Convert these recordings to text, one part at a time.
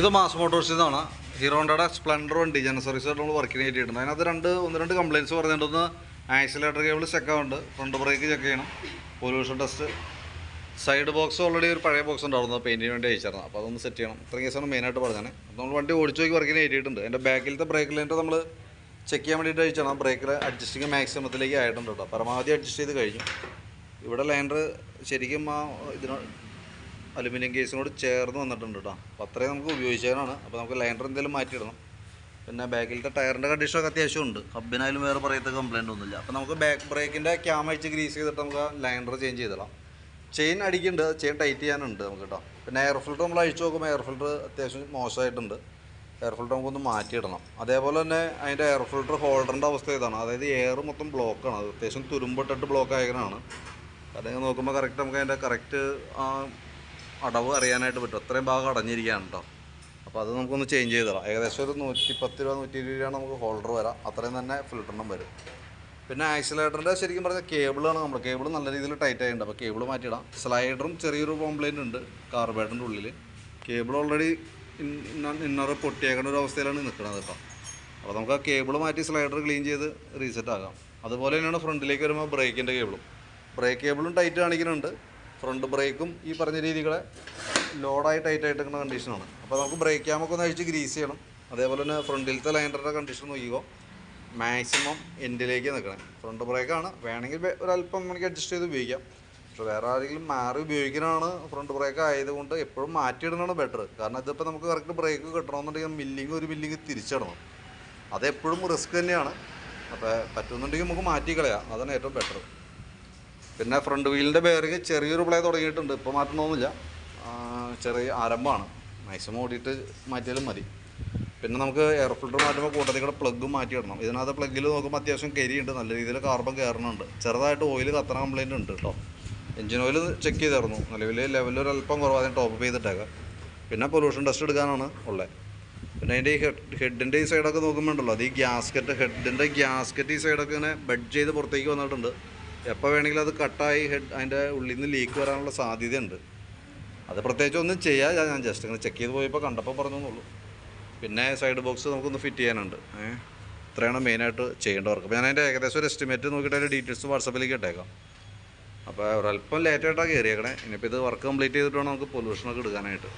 ഇത് മാസ് മോട്ടോഴ്സിൽ നിന്നാണ് ഹീറോ ഹോണ്ടയുടെ സ്പ്ലെൻഡർ വണ്ടി ജന സർവീസ് നമ്മൾ വർക്കിന് കയറ്റിയിട്ടുണ്ട്. അതിനകത്ത് രണ്ട് ഒന്ന് രണ്ട് കംപ്ലയിൻസ് പറഞ്ഞിട്ടൊന്ന് ആക്സിലേറ്റർ കേബിൾ ചെക്കാവുണ്ട് ഫ്രണ്ട് ബ്രേക്ക് ചെക്ക് ചെയ്യണം. Pollution test side box already ഒരു പഴയ ബോക്സ് ഉണ്ടായിരുന്നു. പെയിന്റിന് വേണ്ടി അയച്ചിരുന്നത്. അപ്പോൾ അതൊന്ന് സെറ്റ് ചെയ്യണം. ഇത്രയും കേസാണ് മെയിനായിട്ട് പറഞ്ഞത്. അപ്പോൾ നമ്മൾ വണ്ടി ഓടിച്ചു നോക്കി വർക്കിന് കയറ്റിയിട്ടുണ്ട്. എന്റെ ബാക്കിലത്തെ ബ്രേക്ക് ലൈന്റെ നമ്മൾ ചെക്ക് ചെയ്യാൻ വേണ്ടിയിട്ട് അയച്ചാണ് ആ ബ്രേക്കിൽ അഡ്ജസ്റ്റിങ് മാക്സിമത്തിലേക്ക് ആയിട്ടുണ്ട് കേട്ടോ പരമാവധി അഡ്ജസ്റ്റ് ചെയ്ത് കഴിഞ്ഞു. ഇവിടെ ലൈൻഡർ ശരിക്കും ആ ഇതിനോ അലുമിനിയം കേസിനോട് ചേർന്ന് വന്നിട്ടുണ്ട് കേട്ടോ അപ്പോൾ അത്രയും നമുക്ക് ഉപയോഗിച്ചതിനാണ് അപ്പോൾ നമുക്ക് ലൈനർ എന്തെങ്കിലും മാറ്റിയിടണം. പിന്നെ ബാക്കിലത്തെ ടയറിന്റെ കണ്ടീഷനൊക്കെ അത്യാവശ്യം ഉണ്ട്. ഹബിനായാലും വേറെ പറയത്ത കംപ്ലൈന്റ് ഒന്നുമില്ല. അപ്പോൾ നമുക്ക് ബാക്ക് ബ്രേക്കിന്റെ ക്യാം അഴിച്ച് ഗ്രീസ് ചെയ്തിട്ട് നമുക്ക് ലൈനർ ചേഞ്ച് ചെയ്തിടാം. ചെയിൻ അടിക്കുന്നുണ്ട്. ചെയിൻ ടൈറ്റ് ചെയ്യാനുണ്ട് നമുക്ക് കേട്ടോ പിന്നെ എയർ ഫിൽറ്റർ നമ്മൾ അഴിച്ചു നോക്കുമ്പോൾ എയർ ഫിൽറ്റർ അത്യാവശ്യം മോശമായിട്ടുണ്ട്. എയർ ഫിൽറ്റർ നമുക്കൊന്ന് മാറ്റിയിടണം. അതേപോലെ തന്നെ അതിന്റെ എയർ ഫിൽറ്റർ ഹോൾഡറിന്റെ അവസ്ഥ ഇതാണ്. അതായത് എയർ മൊത്തം ബ്ലോക്കാണ് അത് അത്യാവശ്യം തുരുമ്പിട്ടിട്ട് ബ്ലോക്ക് ആയതിനാണ്. അല്ലെങ്കിൽ നോക്കുമ്പോൾ കറക്റ്റ് നമുക്ക് അതിന്റെ കറക്റ്റ് അടവ് അറിയാനായിട്ട് പറ്റും. അത്രയും ഭാഗം അടഞ്ഞിരിക്കുകയാണ് കേട്ടോ. അപ്പോൾ അത് നമുക്കൊന്ന് ചേഞ്ച് ചെയ്ത് തരാം. ഏകദേശം ഒരു നൂറ്റി പത്ത് രൂപ നൂറ്റി ഇരുപത് രൂപയാണ് നമുക്ക് ഹോൾഡർ വരാം. അത്രയും തന്നെ ഫിൽട്ടറിനും വരും. പിന്നെ ആക്സിലേറ്ററിന്റെ ശരിക്കും പറഞ്ഞാൽ കേബിളാണ് നമ്മൾ കേബിൾ നല്ല രീതിയിൽ ടൈറ്റ് ആയിട്ടുണ്ട്. അപ്പോൾ കേബിൾ മാറ്റിയിടാം. സ്ലൈഡറും ചെറിയൊരു കോംപ്ലൈന്റ് ഉണ്ട് കാർബേറ്ററിന്റെ ഉള്ളിൽ കേബിൾ ഓൾറെഡി ഇന്നർ പൊട്ടിയേക്കുന്ന ഒരു അവസ്ഥയിലാണ് നിൽക്കുന്നത് കേട്ടോ. അപ്പോൾ നമുക്ക് ആ കേബിൾ മാറ്റി സ്ലൈഡർ ക്ലീൻ ചെയ്ത് റീസെറ്റ് ആക്കാം. അതുപോലെ തന്നെയാണ് ഫ്രണ്ടിലേക്ക് വരുമ്പോൾ ബ്രേക്കിന്റെ കേബിളും ബ്രേക്ക് കേബിളും ടൈറ്റ് കാണിക്കുന്നുണ്ട്. ഫ്രണ്ട് ബ്രേക്കും ഈ പറഞ്ഞ രീതികളെ ലോഡായി ടൈറ്റ് ആയിട്ട് നിൽക്കുന്ന കണ്ടീഷനാണ് അപ്പോൾ നമുക്ക് ബ്രേക്ക് ക്യാമൊക്കെ ഒന്ന് അഴിച്ച് ഗ്രീസ് ചെയ്യണം. അതേപോലെ തന്നെ ഫ്രണ്ടിലത്തെ ലൈൻഡറിന്റെ കണ്ടീഷൻ നോക്കിക്കോ. മാക്സിമം എൻഡിലേക്ക് നിൽക്കണം. ഫ്രണ്ട് ബ്രേക്കാണ് വേണമെങ്കിൽ ഒരല്പം നമുക്ക് അഡ്ജസ്റ്റ് ചെയ്ത് ഉപയോഗിക്കാം. പക്ഷെ വേറെ ആരെങ്കിലും മാറി ഉപയോഗിക്കാനാണ് ഫ്രണ്ട് ബ്രേക്ക് ആയതുകൊണ്ട് എപ്പോഴും മാറ്റിയിടുന്നതാണ് ബെറ്റർ കാരണം ഇതിപ്പോൾ നമുക്ക് കറക്റ്റ് ബ്രേക്ക് കിട്ടണമെന്നുണ്ടെങ്കിൽ മില്ലിങ് ഒരു മില്ലിങ് തിരിച്ചിടണം. അതെപ്പോഴും റിസ്ക് തന്നെയാണ്. അപ്പോൾ പറ്റുന്നുണ്ടെങ്കിൽ നമുക്ക് മാറ്റി കളയാം. അതാണ് ഏറ്റവും ബെറ്റർ പിന്നെ ഫ്രണ്ട് വീലിന്റെ ബെയറിങ് ചെറിയൊരു പ്ലേ തുടങ്ങിയിട്ടുണ്ട്. ഇപ്പോൾ മാറ്റണമെന്നില്ല ആ, ചെറിയ ആരംഭമാണ്. മാക്സിമം ഓടിയിട്ട് മാറ്റിയാലും മതി. പിന്നെ നമുക്ക് എയർ ഫിൽറ്റർ മാറ്റുമ്പോൾ കൂട്ടത്തിൽ കൂടെ പ്ലഗ് മാറ്റിയിടണം ഇതിനകത്ത് പ്ലഗിൽ നോക്കുമ്പോൾ അത്യാവശ്യം കരിയുണ്ട്. നല്ല രീതിയിൽ കാർബൺ കയറുന്നുണ്ട്. ചെറുതായിട്ട് ഓയിൽ കത്തണ കംപ്ലൈന്റ് ഉണ്ട് കേട്ടോ. എഞ്ചിൻ ഓയിൽ ചെക്ക് ചെയ്തിരുന്നു നിലവിൽ ലെവലിൽ ഒരു അല്പം കുറവ്. അതിന് ടോപ്പ് ചെയ്തിട്ടേക്കാം. പിന്നെ പൊല്യൂഷൻ ടെസ്റ്റ് എടുക്കാനാണ് ഉള്ളത് പിന്നെ അതിന്റെ ഈ ഹെഡ് ഹെഡിന്റെ ഈ സൈഡൊക്കെ നോക്കുമ്പോണ്ടല്ലോ അത് ഈ ഗ്യാസ്കറ്റ് ഹെഡിന്റെ ഗ്യാസ്കറ്റ് ഈ സൈഡൊക്കെ ഇങ്ങനെ ബെഡ് ചെയ്ത് പുറത്തേക്ക് വന്നിട്ടുണ്ട്. എപ്പോൾ വേണമെങ്കിലും അത് കട്ടായി ഹെഡ് അതിന്റെ ഉള്ളിൽ നിന്ന് ലീക്ക് വരാനുള്ള സാധ്യതയുണ്ട്. അത് പ്രത്യേകിച്ച് ഒന്നും ചെയ്യാതെ ഞാൻ ജസ്റ്റ് ഇങ്ങനെ ചെക്ക് ചെയ്ത് പോയപ്പോൾ കണ്ടപ്പോൾ പറഞ്ഞു എന്നുള്ളൂ പിന്നെ സൈഡ് ബോക്സ് നമുക്കൊന്ന് ഫിറ്റ് ചെയ്യാനുണ്ട്. ഏഹ് ഇത്രയാണ് മെയിനായിട്ട് ചെയ്യേണ്ട വർക്ക് അപ്പോൾ ഞാൻ അതിന്റെ ഏകദേശം ഒരു എസ്റ്റിമേറ്റ് നോക്കിയിട്ട് അതിന്റെ ഡീറ്റെയിൽസ് വാട്സപ്പിലേക്ക് ഇട്ടേക്കാം. അപ്പോൾ ഒരല്പം ലേറ്റായിട്ടാണ് കയറിയേക്കണേ ഇനിയിപ്പോൾ ഇത് വർക്ക് കംപ്ലീറ്റ് ചെയ്തിട്ട് വേണം നമുക്ക് പൊല്യൂഷനൊക്കെ എടുക്കാനായിട്ട്.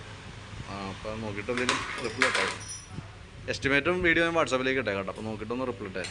അപ്പോൾ നോക്കിയിട്ട് എന്തെങ്കിലും റിപ്ലൈ ഇട്ടേക്കാം എസ്റ്റിമേറ്റും വീഡിയോയും വാട്സപ്പിലേക്ക് ഇട്ടേക്കാം കേട്ടോ. അപ്പോൾ നോക്കിയിട്ടൊന്ന് റിപ്ലൈ ഇട്ടേ